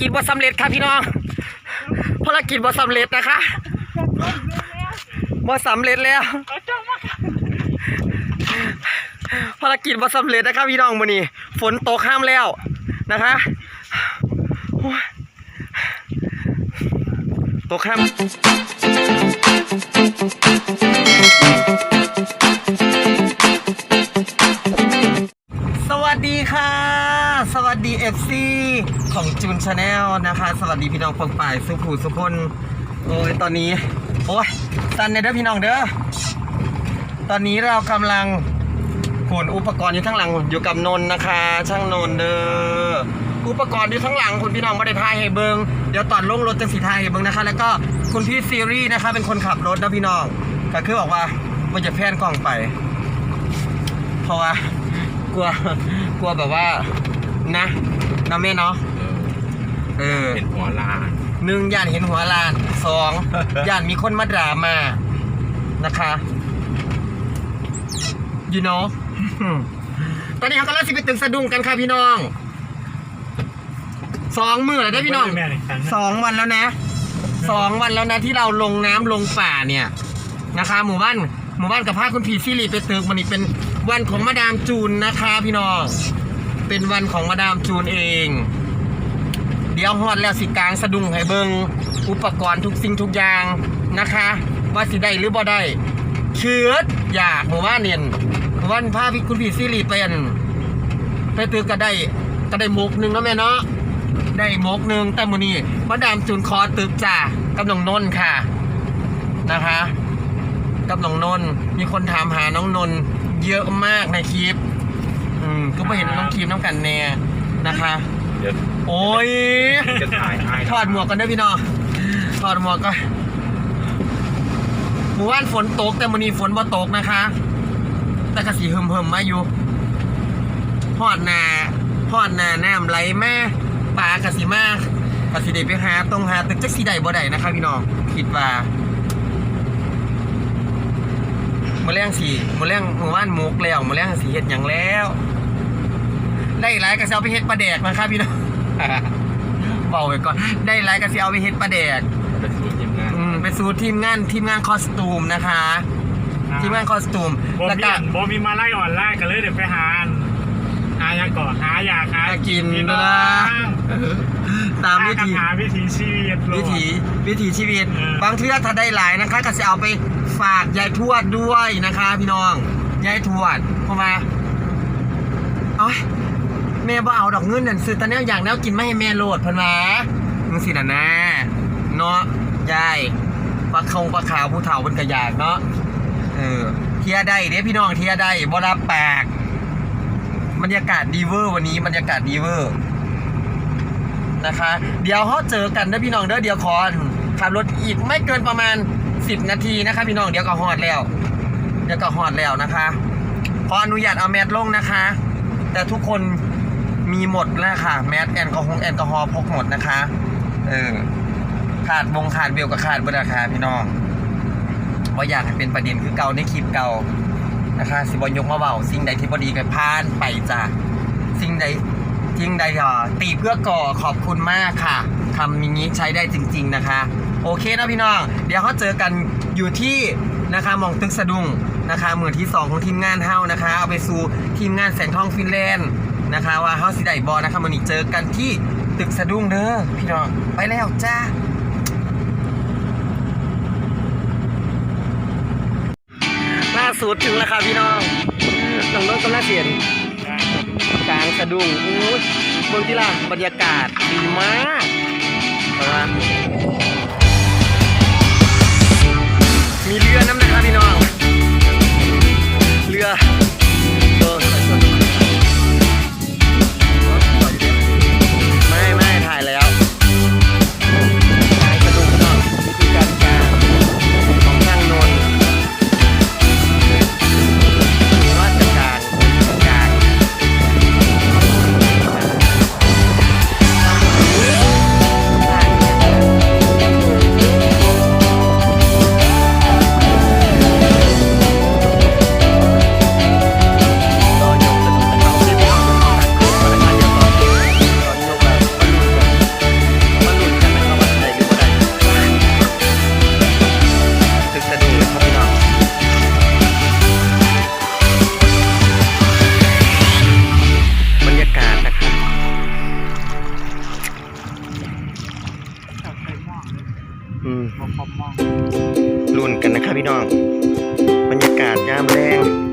กิจบ่สำเร็จค่ะพี่น้องภารกิจบ่สำเร็จนะคะบ่สำเร็จแล้วภารกิจบ่สำเร็จนะคะพี่น้องมื้อนี้ฝนตกห้ามแล้วนะคะตกห้าม ดี FC ของจูนชาแนลนะคะ สวัสดีพี่น้องปองป่ายสุภูสุพลโอ้ยตอนนี้ โอ้ยสันเด้อพี่น้องเด้อตอนนี้เรากำลังขนอุปกรณ์อยู่ทั้างหลังอยู่กับนนท์นะคะ ช่างนนท์เด้ออุปกรณ์อยู่ทั้างหลังคุณพี่น้องไม่ได้ทายให้เบิงเดี๋ยวตอนลงรถจะสีทายให้เบิงนะคะ แล้วก็คุณพี่ซีรีส์นะคะ เป็นคนขับรถนะพี่น้องก็คือบอกว่ามันจะแพนกล้องไป เพราะว่ากลัวกลัวแบบว่า นะนะแม่เนาะเออเป็นหัวลานหนึ่งย่านเห็นหัวลานสองย่านมีคนมาด่ามานะคะ you know ตอนนี้เขากำลังสิไปตึกสะดุ้งกันค่ะพี่น้องสองมือแล้วได้อพี่น้องแม่หนึ่งครั้งสองวันแล้วนะสองวันแล้วนะที่เราลงน้ำลงป่าเนี่ยนะคะ หมู่บ้านหมู่บ้านกับพาคุณพีซิลีไปตึกมันนี่เป็นวันของมาดามจูนนะคะ พี่น้อง เป็นวันของมาดามจูนเอง เดี๋ยวฮอดแล้วสิกลางสะดุ้งให้เบิงอุปกรณ์ทุกสิ่งทุกอย่างนะคะ ว่าสิได้หรือบ่ได้เชือดอยากหมู่าเนี่ยหมู่บ้านพาพี่คุณพีซิลีเป็นไปตึกก็ได้ก็ได้มุกหนึ่งแล้วแม่เนาะได้มกหนึ่งแต่มือนี้มาดามจูนคอตึกจ้ากับน้องนนท์ค่ะนะคะกับน้องนนท์มีคนถามหาน้องนนท์เยอะมากในคลิป อืมก็ไปเห็นน้องคลิปน้ำกันแน่นะคะ เดี๋ยวโอ้ย จะถ่ายให้ถอดหมวกกันด้วยพี่น้องถอดหมวกก็หมู่บ้านฝนตกแต่มือนี้ฝนบ่ตกนะคะ แต่กระสีเฮิมเฮิมๆมาอยู่หอดนาหอดนาน้ำไหลแม่ปลากระสีมากกระสีได้ไปหาตรงหาตึกจักสีใดบ่ได้นะคะพี่น้องคิดว่ามาแรงสีมาแรงหมู่บ้านมุกแล้วมาแรงสีเห็ดอย่างแล้ว ได้หลายกระเซเอาไปเฮ็ดปลาแดกนะคะพี่น้องเบาไว้ก่อน ได้หลายกระเซเอาไปเฮ็ดปลาแดกเป็นสูตรทีมงานอืมเป็นสูตรทีมงานทีมงานคอสตูมนะคะ ทีมงานคอสตูมบอแล้วมีก็บอมีมาไล่อ่อนไล่กันเลยเดี๋ยวไปหาอันหายาก่อนหายาหาหากินพี่นะน้องตามวิธีหาวิธีชีวิตโลดวิถีวิถีชีวิตเออบางเทื่อถ้าได้หลายนะคะ ก็จะเอาไปฝากยายทวดด้วยนะคะ พี่น้องยายทวดเพราะว่าเอ้ย แม่บ่เอาดอกเงินนั่นซื้อตะแนวอย่างแนวกินไม่ให้แม่โหลดเพันวะมึงสิน่ะนะเนาะยายปลาคงปลาขาวผู้เฒ่าเป็นกระยากเนาะเออเทียได้เด้พี่น้องเทียได้บ่รับปากบรรยากาศดีเวอร์วันนี้บรรยากาศดีเวอร์นะคะ เดี๋ยวเขาเจอกันนะพี่น้องเด้อเดี๋ยวขอขับรถอีกไม่เกินประมาณ 10 นาทีนะคะ พี่น้องเดี๋ยวก็ฮอดแล้ว เดี๋ยวก็ฮอดแล้วนะคะ ขออนุญาตเอาแมสลงนะคะ แต่ทุกคน มีหมดแล้วค่ะ แมสแอลกอฮอล์แอลกอฮอล์พกหมดนะคะ เออ ขาดวงขาดเบลกับขาดบราคาพี่น้องว่าอยากให้เป็นประเด็นคือเก่าในคลิปเก่านะคะสิบอยกมาเบาสิ่งใดที่บดีก็พานไปจ้ะสิ่งใดจริงใดตีเพื่อก่อขอบคุณมากค่ะคำอย่างนี้ใช้ได้จริง ๆนะคะ โอเคนะพี่น้อง เดี๋ยวเขาเจอกันอยู่ที่นะคะมองตึกสะดุ้งนะคะมือที่2ของทีมงานเฮานะคะ เอาไปสู่ทีมงานแสงทองฟินแลนด์ นะคะว่าเฮาสิได้บอลนะคะมันนี้เจอกันที่ตึกสะดุ้งเด้อพี่น้องไปแล้วจ้าล่าสุดถึงแล้วค่ะพี่น้องน้องรถกำลังเปลี่ยนกลางสะดุ้งอู้ยเมืองที่ล่ะบรรยากาศดีมากนะมีเรือน้ำนะครับพี่น้อง เรือ ร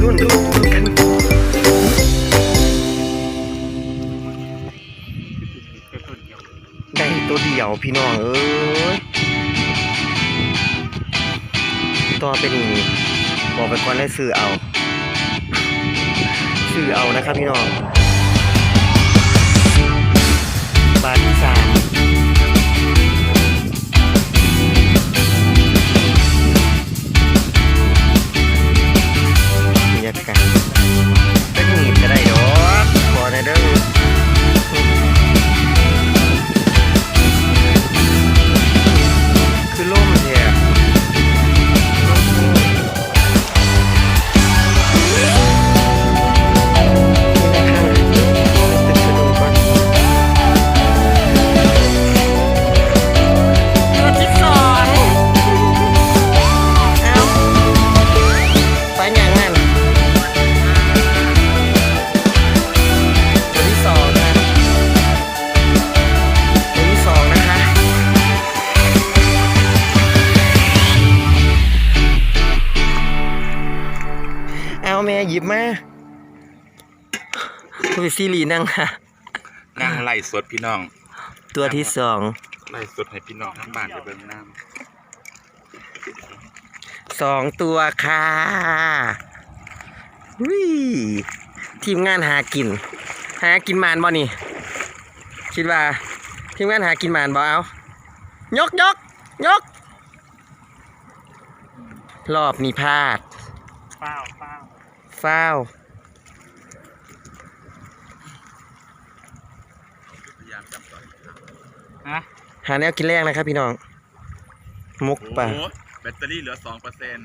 นรุ่นรุ่นกันได้ตัวเดียวพี่น้องเอ้ยต่อไปนี้บอกไปก่อนได้ซื้อเอา ซื้อเอานะครับพี่น้องบาทที่สาม เอาแม่หยิบมาตัวซีรีนั่งค่ะ นั่งไล่สดพี่น้อง ตัวที่สองไล่สดให้พี่น้องทั้งบ้านไปเบิ่งน้สองตัวค่ะวิทีมงานหากิน หากินหมานบ่นี่ คิดว่า ทีมงานหากินหมานบ่เอายกยกยก รอบนี้พลาดเปล่าเปล่า ฟ้าวำพยายามจับต่อยฮะหาแนวกินแรกนะครับพี่น้อง มุกโอ้ป่ะโหแบตเตอรี่เหลือสองเปอร์เซ็นต์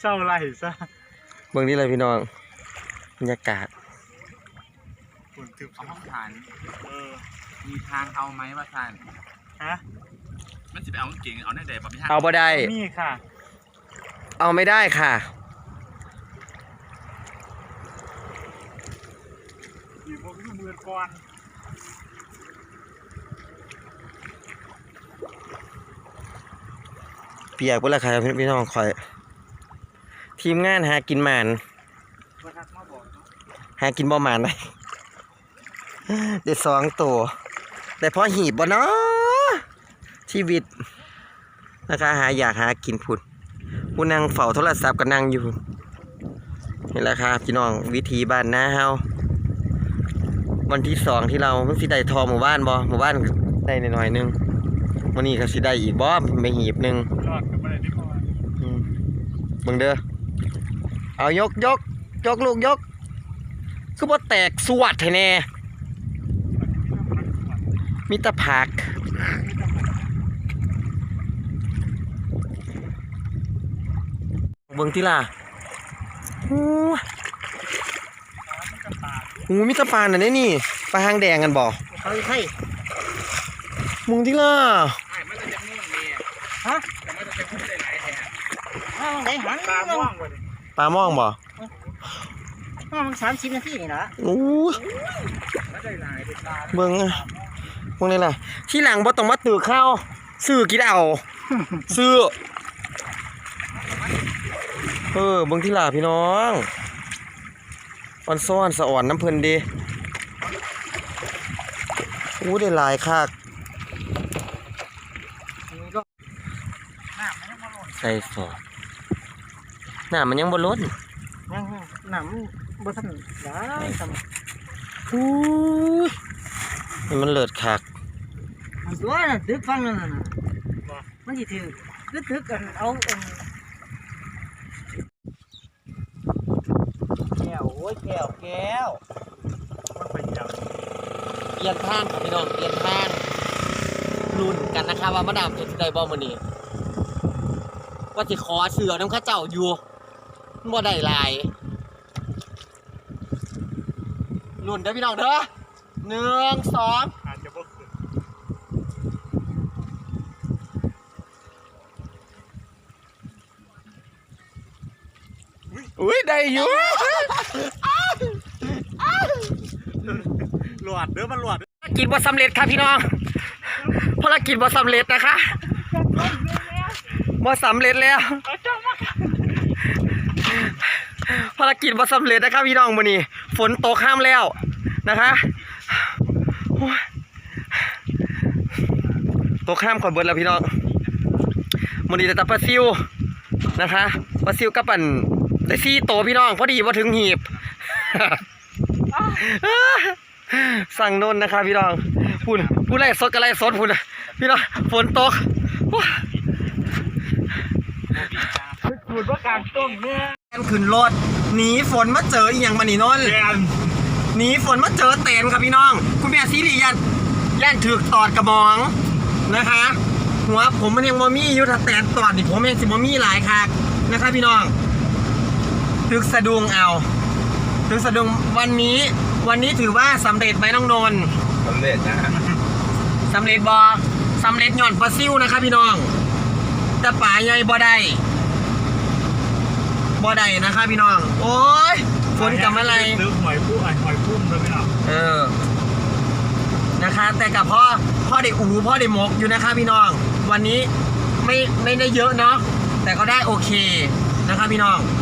เศร้าไรซะเบื้องนี้เลยพี่น้อง บรรยากาศฝุ่นทึบเอาห้องฐาน เออ มีทางเอาไหมว่าท่านฮะ มันจะไปเอากางเก่งเอาแน่ใดบ่มีทางเอาบ่ได้ นี่ค่ะ เอาไม่ได้ค่ะ อยู่ บนมือก่อนเปียกเวลาใครพี่น้องคอย ทีมงานหากินหมานมาทักมาบอกเนหากินบ่หมานได้เด็ดสองตัวแต่พอหีบบ่เนาะชีวิตนะคะหาอยากหากินพุ่นผู้นั่งเฝ้าโทรศัพท์ก็นั่งอยู่พุ่นนี่แหละครับพี่น้องวิธีบ้านนาเฮา วันที่สองที่เราเพิ่งสิได้ทองหมู่บ้านบ่หมู่บ้านได้หน่อยๆหนึงวันนี้ก็สิได้อีกบ่ไม่หีบหนึงรอดกันไปเลยที่พออืมเบิ่งเด้อเอายกยกยกลูกยก คือบ่แตกสวัดให้แน่มีแตะผักเบิ่งที่ล่ะโอ้โหมีแตะปานอันนี้นี่ปลาหางแดงกันบ่เฮ้ยเฮ้ยมึงที่ล่ะใช่มันจะจะม่วงนี่ฮะแต่มันจะจะม่วงได้หลายแท้อ้าวได้หันตาม่วงเว้ยปลาม่องบ่อ้าวมันสามสิบนาทีนี่นะโอ้ยมันได้หลายเป็นตาเบิ่งอะพวกนี้ล่ะ ที่หลังบ่ต้องมาตือข้าวซื้อกินเอาซื้อเออเบิ่งที่ล่ะพี่น้อง ออนซ้อนสะอ่อนน้ำเพิ่นดีอู้ได้หลายคักใส่สอดน้ำมันยังบ่ลดยังหนำบ่ทันได้ทอู้ยนี่มันเลิศคักมันตัวน่ะตึกฟังนั่นน่ะมันสิถือคือตึกกันเอาอันแก้วโอ้ ยแก้วแก้วมันไปเดียวเปลี่ยนทางครับพี่น้องเปลี่ยนทางรุ่นกันนะคะว่ามาดามจะได้บ่มื้อนี้ว่าสิขอเสือน้ำข้าเจ้าอยู่บ่ได้หลายรุ่นเด้อพี่น้องเด้อหนึ่งสองอาจจะบ่ขึ้นอุ้ยได้อยู่ หลวดเด้อมันหลวดภารกิจบ่สำเร็จครับพี่น้องภารกิจบ่สำเร็จนะคะบ่สำเร็จแล้วภารกิจบ่สำเร็จนะครับพี่น้องมื้อนี้ฝนตกห้ามแล้วนะคะโอ้ยตกห้ามก่อนเบิดแล้วพี่น้องมื้อนี้แต่ตะปลาซิวนะคะปลาซิวกับปั่นได้ซี่โตพี่น้องพอดีบ่ถึงหีบ สั่งโน่นนะคะพี่น้องพูดพูดไรสดกับไรสดพูดพี่น้องฝนตกว้าสูตรว่าการต้มเนี่ยแอนขึ้นรถหนีฝนมาเจออีหยังมานี่นนท์เรียนหนีฝนมาเจอเต็นครับพี่น้อง คุณแม่ซีรียันย่านถือตอดกระมองนะคะ หัวผมมันยังมอมี่อยู่ถ้าแตนตอดนี่ผมยังสิมอมี่หลายคักนะคะพี่น้องถึกสะดุงเอา ถึกสะดุงวันนี้ วันนี้ถือว่าสำเร็จไหมน้องนนท์สำเร็จนะสำเร็จบอสำเร็จหย่อนปลาซิวนะครับพี่น้อง แต่ป่าใหญ่บ่ได้บ่ได้นะครับพี่น้อง โอ้ยฝนกับอะไรซื้อหอยพุ่มหอยพุ่มเลยพี่น้องเออนะคะแต่กับพ่อพ่อได้อูพ่อได้หมกอยู่นะคะพี่น้อง วันนี้ไม่ไม่ได้เยอะเนาะแต่ก็ได้โอเคนะคะพี่น้องโอ้ย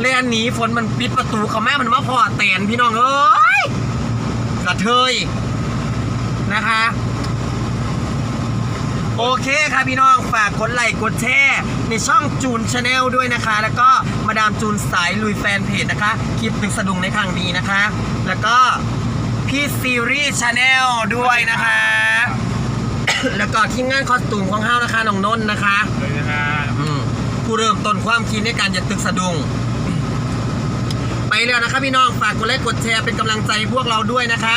เรียนหนีฝนมันปิดประตูเขาแม่มันมาพอแตนพี่น้องเอ้ยกระเทยนะคะ โอเคค่ะพี่น้องฝากกดไลค์กดแชร์ในช่องจูนชาแนลด้วยนะคะ แล้วก็มาดามจูนสายลุยแฟนเพจนะคะ คลิปตึกสะดุงในครั้งนี้นะคะ แล้วก็พี่ซีรีส์ชาแนลด้วยนะคะ แล้วก็ทีมงานคอสตูมของเฮานะคะน้องนนท์นะคะเลยนะฮะอืมผู้เริ่มต้นความคิดในการยัดตึกสะดุง ไปแล้วนะคะพี่น้องฝากกดไลค์กดแชร์เป็นกำลังใจพวกเราด้วยนะคะ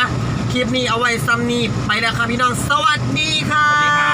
คลิปนี้เอาไว้ซ้ำนี้ไปแล้วค่ะพี่น้องสวัสดีค่ะ